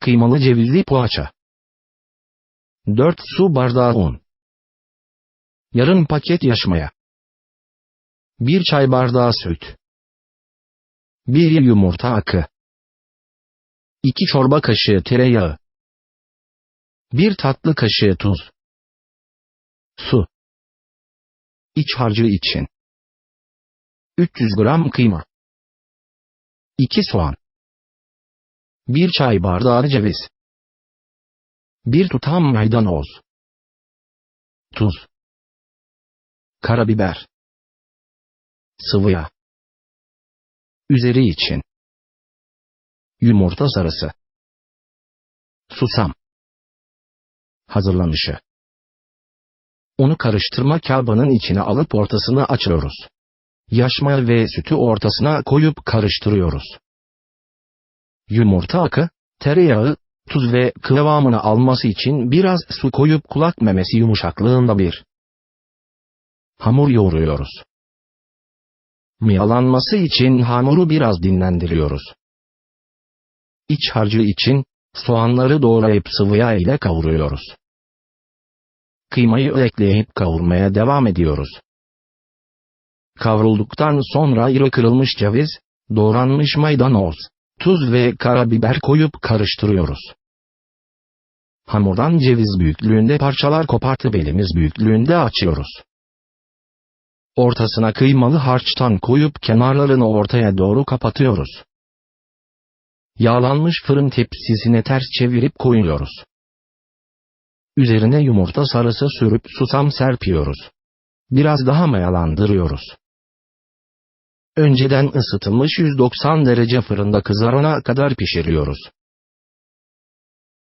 Kıymalı cevizli poğaça. 4 su bardağı un. Yarım paket yaşmaya. 1 çay bardağı süt. 1 yumurta akı. 2 çorba kaşığı tereyağı. 1 tatlı kaşığı tuz. Su. İç harcı için. 300 gram kıyma. 2 soğan. 1 çay bardağı ceviz. 1 tutam maydanoz. Tuz. Karabiber. Sıvı yağ. Üzeri için. Yumurta sarısı. Susam. Hazırlanışı. Onu karıştırma kabının içine alıp ortasını açıyoruz. Yaşma ve sütü ortasına koyup karıştırıyoruz. Yumurta akı, tereyağı, tuz ve kıvamını alması için biraz su koyup kulak memesi yumuşaklığında bir hamur yoğuruyoruz. Miyalanması için hamuru biraz dinlendiriyoruz. İç harcı için soğanları doğrayıp sıvı yağ ile kavuruyoruz. Kıymayı ekleyip kavurmaya devam ediyoruz. Kavrulduktan sonra iri kırılmış ceviz, doğranmış maydanoz, tuz ve karabiber koyup karıştırıyoruz. Hamurdan ceviz büyüklüğünde parçalar kopartıp elimiz büyüklüğünde açıyoruz. Ortasına kıymalı harçtan koyup kenarlarını ortaya doğru kapatıyoruz. Yağlanmış fırın tepsisine ters çevirip koyuyoruz. Üzerine yumurta sarısı sürüp susam serpiyoruz. Biraz daha mayalandırıyoruz. Önceden ısıtılmış 190 derece fırında kızarana kadar pişiriyoruz.